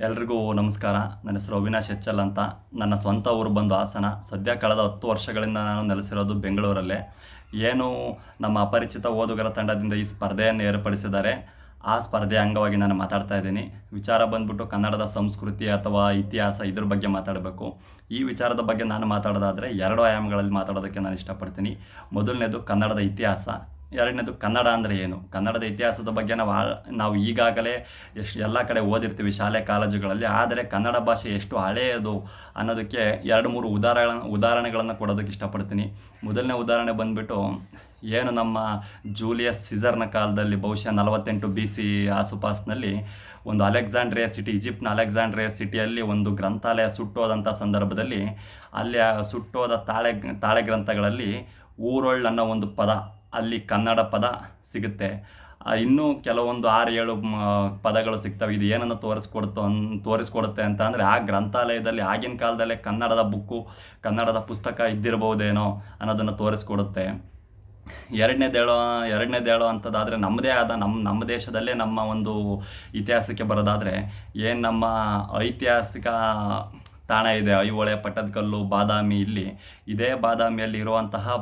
ಎಲ್ರಿಗೂ ನಮಸ್ಕಾರ. ನನ್ನ ಹೆಸರು ಅವಿನಾಶ್ ಹೆಚ್ಚಲ್ ಅಂತ. ನನ್ನ ಸ್ವಂತ ಊರು ಬಂದು ಹಾಸನ. ಸದ್ಯ ಕಳೆದ ಹತ್ತು ವರ್ಷಗಳಿಂದ ನಾನು ನೆಲೆಸಿರೋದು ಬೆಂಗಳೂರಲ್ಲೇ. ಏನು ನಮ್ಮ ಅಪರಿಚಿತ ಓದುಗರ ತಂಡದಿಂದ ಈ ಸ್ಪರ್ಧೆಯನ್ನು ಏರ್ಪಡಿಸಿದ್ದಾರೆ. ಆ ಸ್ಪರ್ಧೆಯ ಅಂಗವಾಗಿ ನಾನು ಮಾತಾಡ್ತಾ ಇದ್ದೀನಿ. ವಿಚಾರ ಬಂದ್ಬಿಟ್ಟು ಕನ್ನಡದ ಸಂಸ್ಕೃತಿ ಅಥವಾ ಇತಿಹಾಸ ಇದ್ರ ಬಗ್ಗೆ ಮಾತಾಡಬೇಕು. ಈ ವಿಚಾರದ ಬಗ್ಗೆ ನಾನು ಮಾತಾಡೋದಾದರೆ ಎರಡು ಆಯಾಮಗಳಲ್ಲಿ ಮಾತಾಡೋದಕ್ಕೆ ನಾನು ಇಷ್ಟಪಡ್ತೀನಿ. ಮೊದಲನೇದು ಕನ್ನಡದ ಇತಿಹಾಸ. ಎರಡನೇದು ಕನ್ನಡ ಅಂದರೆ ಏನು? ಕನ್ನಡದ ಇತಿಹಾಸದ ಬಗ್ಗೆ ನಾವು ನಾವು ಈಗಾಗಲೇ ಎಷ್ಟು ಎಲ್ಲ ಕಡೆ ಓದಿರ್ತೀವಿ ಶಾಲೆ, ಕಾಲೇಜುಗಳಲ್ಲಿ, ಆದರೆ ಕನ್ನಡ ಭಾಷೆ ಎಷ್ಟು ಹಳೆಯದು ಅನ್ನೋದಕ್ಕೆ ಎರಡು ಮೂರು ಉದಾಹರಣ, ಉದಾಹರಣೆಗಳನ್ನು ಕೊಡೋದಕ್ಕೆ ಇಷ್ಟಪಡ್ತೀನಿ. ಮೊದಲನೇ ಉದಾಹರಣೆ ಬಂದ್ಬಿಟ್ಟು, ಏನು ನಮ್ಮ ಜೂಲಿಯಸ್ ಸಿಸರ್ನ ಕಾಲದಲ್ಲಿ, ಬಹುಶಃ ನಲವತ್ತೆಂಟು ಬಿ ಸಿ ಆಸುಪಾಸ್ನಲ್ಲಿ ಒಂದು ಅಲೆಕ್ಸಾಂಡ್ರಿಯಾ ಸಿಟಿ, ಈಜಿಪ್ಟ್ನ ಅಲೆಕ್ಸಾಂಡ್ರಿಯಾ ಸಿಟಿಯಲ್ಲಿ ಒಂದು ಗ್ರಂಥಾಲಯ ಸುಟ್ಟೋದಂಥ ಸಂದರ್ಭದಲ್ಲಿ, ಅಲ್ಲಿ ಸುಟ್ಟೋದ ತಾಳೆ ತಾಳೆ ಗ್ರಂಥಗಳಲ್ಲಿ ಊರೊಳ್ಳು ಅನ್ನೋ ಒಂದು ಪದ ಅಲ್ಲಿ ಕನ್ನಡ ಪದ ಸಿಗುತ್ತೆ. ಇನ್ನೂ ಕೆಲವೊಂದು ಆರು ಏಳು ಪದಗಳು ಸಿಗ್ತವೆ. ಇದು ಏನನ್ನು ತೋರಿಸ್ಕೊಡ್ತು ಅನ್, ತೋರಿಸ್ಕೊಡುತ್ತೆ ಅಂತ ಅಂದರೆ ಆ ಗ್ರಂಥಾಲಯದಲ್ಲಿ ಆಗಿನ ಕಾಲದಲ್ಲೇ ಕನ್ನಡದ ಬುಕ್ಕು, ಕನ್ನಡದ ಪುಸ್ತಕ ಇದ್ದಿರಬಹುದೇನೋ ಅನ್ನೋದನ್ನು ತೋರಿಸ್ಕೊಡುತ್ತೆ. ಎರಡನೇದೇಳೋ ಎರಡನೇದೇಳೋ ಅಂಥದ್ದಾದರೆ ನಮ್ಮದೇ ಆದ ನಮ್ಮ ನಮ್ಮ ದೇಶದಲ್ಲೇ ನಮ್ಮ ಒಂದು ಇತಿಹಾಸಕ್ಕೆ ಬರೋದಾದರೆ ಏನು ನಮ್ಮ ಐತಿಹಾಸಿಕ ತಾಣ ಇದೆ, ಐಹೊಳೆ ಪಟ್ಟದಕಲ್ಲು, ಬಾದಾಮಿ, ಇಲ್ಲಿ. ಇದೇ ಬಾದಾಮಿಯಲ್ಲಿ ಇರುವಂತಹ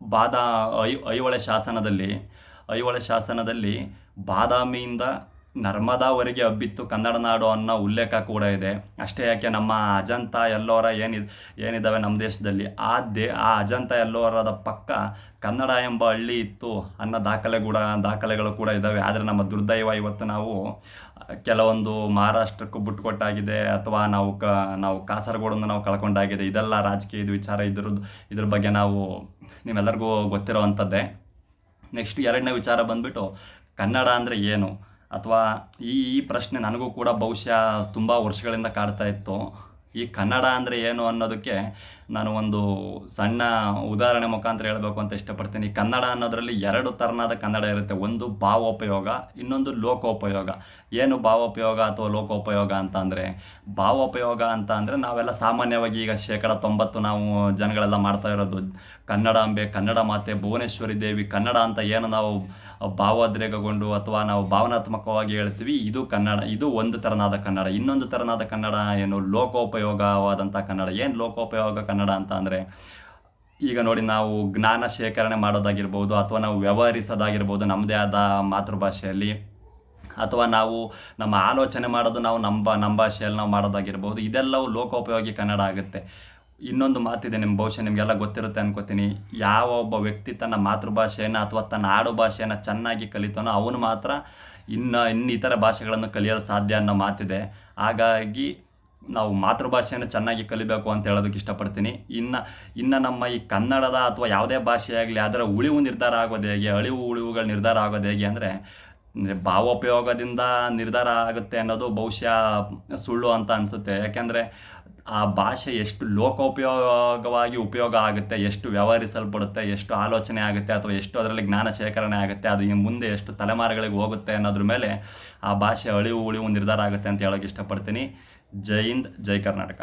ಬಾದಾ ಐ ಐಹೊಳೆ ಶಾಸನದಲ್ಲಿ ಐಹೊಳೆ ಶಾಸನದಲ್ಲಿ ಬಾದಾಮಿಯಿಂದ ನರ್ಮದಾವರೆಗೆ ಹಬ್ಬಿತ್ತು ಕನ್ನಡ ನಾಡು ಅನ್ನೋ ಉಲ್ಲೇಖ ಕೂಡ ಇದೆ. ಅಷ್ಟೇ ಯಾಕೆ ನಮ್ಮ ಅಜಂತ ಎಲ್ಲೋರ ಏನಿದೆ ಏನಿದ್ದಾವೆ ನಮ್ಮ ದೇಶದಲ್ಲಿ? ಆ ದೇ, ಆ ಅಜಂತ ಎಲ್ಲೋರದ ಪಕ್ಕ ಕನ್ನಡ ಎಂಬ ಹಳ್ಳಿ ಇತ್ತು ಅನ್ನೋ ದಾಖಲೆ ಕೂಡ, ದಾಖಲೆಗಳು ಕೂಡ ಇದ್ದಾವೆ ಆದರೆ ನಮ್ಮ ದುರ್ದೈವ ಇವತ್ತು ನಾವು, ಕೆಲವೊಂದು ಮಹಾರಾಷ್ಟ್ರಕ್ಕೂ ಬಿಟ್ಕೊಟ್ಟಾಗಿದೆ ಅಥವಾ ನಾವು ಕ, ನಾವು ಕಾಸರಗೋಡನ್ನು ನಾವು ಕಳ್ಕೊಂಡಾಗಿದೆ. ಇದೆಲ್ಲ ರಾಜಕೀಯದ ವಿಚಾರ. ಇದ್ರದ್ದು, ಇದ್ರ ಬಗ್ಗೆ ನಾವು ನಿಮ್ಮೆಲ್ಲರಿಗೂ ಗೊತ್ತಿರೋ ಅಂಥದ್ದೇ. ನೆಕ್ಸ್ಟ್ ಎರಡನೇ ವಿಚಾರ ಬಂದ್ಬಿಟ್ಟು ಕನ್ನಡ ಅಂದರೆ ಏನು? ಅಥವಾ ಈ ಈ ಪ್ರಶ್ನೆ ನನಗೂ ಕೂಡ ಬಹುಶಃ ತುಂಬ ವರ್ಷಗಳಿಂದ ಕಾಡ್ತಾ ಇತ್ತು. ಈ ಕನ್ನಡ ಅಂದರೆ ಏನು ಅನ್ನೋದಕ್ಕೆ ನಾನು ಒಂದು ಸಣ್ಣ ಉದಾಹರಣೆ ಮುಖಾಂತರ ಹೇಳಬೇಕು ಅಂತ ಇಷ್ಟಪಡ್ತೀನಿ. ಕನ್ನಡ ಅನ್ನೋದರಲ್ಲಿ ಎರಡು ಥರನಾದ ಕನ್ನಡ ಇರುತ್ತೆ. ಒಂದು ಭಾವೋಪಯೋಗ, ಇನ್ನೊಂದು ಲೋಕೋಪಯೋಗ. ಏನು ಭಾವೋಪಯೋಗ ಅಥವಾ ಲೋಕೋಪಯೋಗ ಅಂತ ಅಂದರೆ? ಭಾವೋಪಯೋಗ ಅಂತ ಅಂದರೆ ನಾವೆಲ್ಲ ಸಾಮಾನ್ಯವಾಗಿ ಈಗ ಶೇಕಡ ತೊಂಬತ್ತು ನಾವು ಜನಗಳೆಲ್ಲ ಮಾಡ್ತಾ ಇರೋದು. ಕನ್ನಡಾಂಬೆ ಕನ್ನಡ ಮಾತೆ, ಭುವನೇಶ್ವರಿ ದೇವಿ, ಕನ್ನಡ ಅಂತ ಏನು ನಾವು ಭಾವೋದ್ರೇಕಗೊಂಡು ಅಥವಾ ನಾವು ಭಾವನಾತ್ಮಕವಾಗಿ ಹೇಳ್ತೀವಿ, ಇದು ಕನ್ನಡ, ಇದು ಒಂದು ಥರನಾದ ಕನ್ನಡ. ಇನ್ನೊಂದು ಥರನಾದ ಕನ್ನಡ ಏನು? ಲೋಕೋಪಯೋಗವಾದಂಥ ಕನ್ನಡ. ಏನು ಲೋಕೋಪಯೋಗ ಕನ್ನಡ ಅಂತ ಅಂದರೆ, ಈಗ ನೋಡಿ ನಾವು ಜ್ಞಾನ ಶೇಖರಣೆ ಮಾಡೋದಾಗಿರ್ಬೋದು, ಅಥವಾ ನಾವು ವ್ಯವಹರಿಸೋದಾಗಿರ್ಬೋದು ನಮ್ಮದೇ ಆದ ಮಾತೃಭಾಷೆಯಲ್ಲಿ, ಅಥವಾ ನಾವು ನಮ್ಮ ಆಲೋಚನೆ ಮಾಡೋದು ನಾವು ನಮ್ಮ ನಮ್ಮ ಭಾಷೆಯಲ್ಲಿ ನಾವು ಮಾಡೋದಾಗಿರ್ಬೋದು, ಇದೆಲ್ಲವೂ ಲೋಕೋಪಯೋಗಿ ಕನ್ನಡ ಆಗುತ್ತೆ. ಇನ್ನೊಂದು ಮಾತಿದೆ ನಿಮ್ಮ ಬಹುಶಃ ನಿಮಗೆಲ್ಲ ಗೊತ್ತಿರುತ್ತೆ ಅನ್ಕೋತೀನಿ. ಯಾವ ಒಬ್ಬ ವ್ಯಕ್ತಿ ತನ್ನ ಮಾತೃಭಾಷೆಯನ್ನು ಅಥವಾ ತನ್ನ ಆಡು ಭಾಷೆಯನ್ನು ಚೆನ್ನಾಗಿ ಕಲಿತಾನೋ ಅವನು ಮಾತ್ರ ಇನ್ನು ಇನ್ನಿತರ ಭಾಷೆಗಳನ್ನು ಕಲಿಯಲು ಸಾಧ್ಯ ಅನ್ನೋ ಮಾತಿದೆ. ಹಾಗಾಗಿ ನಾವು ಮಾತೃಭಾಷೆಯನ್ನು ಚೆನ್ನಾಗಿ ಕಲಿಬೇಕು ಅಂತ ಹೇಳೋದಕ್ಕೆ ಇಷ್ಟಪಡ್ತೀನಿ. ಇನ್ನು ಇನ್ನು ನಮ್ಮ ಈ ಕನ್ನಡದ ಅಥವಾ ಯಾವುದೇ ಭಾಷೆಯಾಗಲಿ ಅದರ ಉಳಿವು ನಿರ್ಧಾರ ಆಗೋದು ಹೇಗೆ, ಅಳಿವು ಉಳಿವುಗಳು ನಿರ್ಧಾರ ಆಗೋದು ಹೇಗೆ ಅಂದರೆ ಭಾವೋಪಯೋಗದಿಂದ ನಿರ್ಧಾರ ಆಗುತ್ತೆ ಅನ್ನೋದು ಬಹುಶಃ ಸುಳ್ಳು ಅಂತ ಅನಿಸುತ್ತೆ. ಯಾಕೆಂದರೆ ಆ ಭಾಷೆ ಎಷ್ಟು ಲೋಕೋಪಯೋಗವಾಗಿ ಉಪಯೋಗ ಆಗುತ್ತೆ, ಎಷ್ಟು ವ್ಯವಹರಿಸಲ್ಪಡುತ್ತೆ, ಎಷ್ಟು ಆಲೋಚನೆ ಆಗುತ್ತೆ ಅಥವಾ ಎಷ್ಟು ಅದರಲ್ಲಿ ಜ್ಞಾನ ಶೇಖರಣೆ ಆಗುತ್ತೆ, ಅದು ಮುಂದೆ ಎಷ್ಟು ತಲೆಮಾರುಗಳಿಗೆ ಹೋಗುತ್ತೆ ಅನ್ನೋದ್ರ ಮೇಲೆ ಆ ಭಾಷೆ ಅಳಿವು ಉಳಿವು ನಿರ್ಧಾರ ಆಗುತ್ತೆ ಅಂತ ಹೇಳೋಕೆ ಇಷ್ಟಪಡ್ತೀನಿ. ಜೈ ಹಿಂದ್, ಜೈ ಕರ್ನಾಟಕ.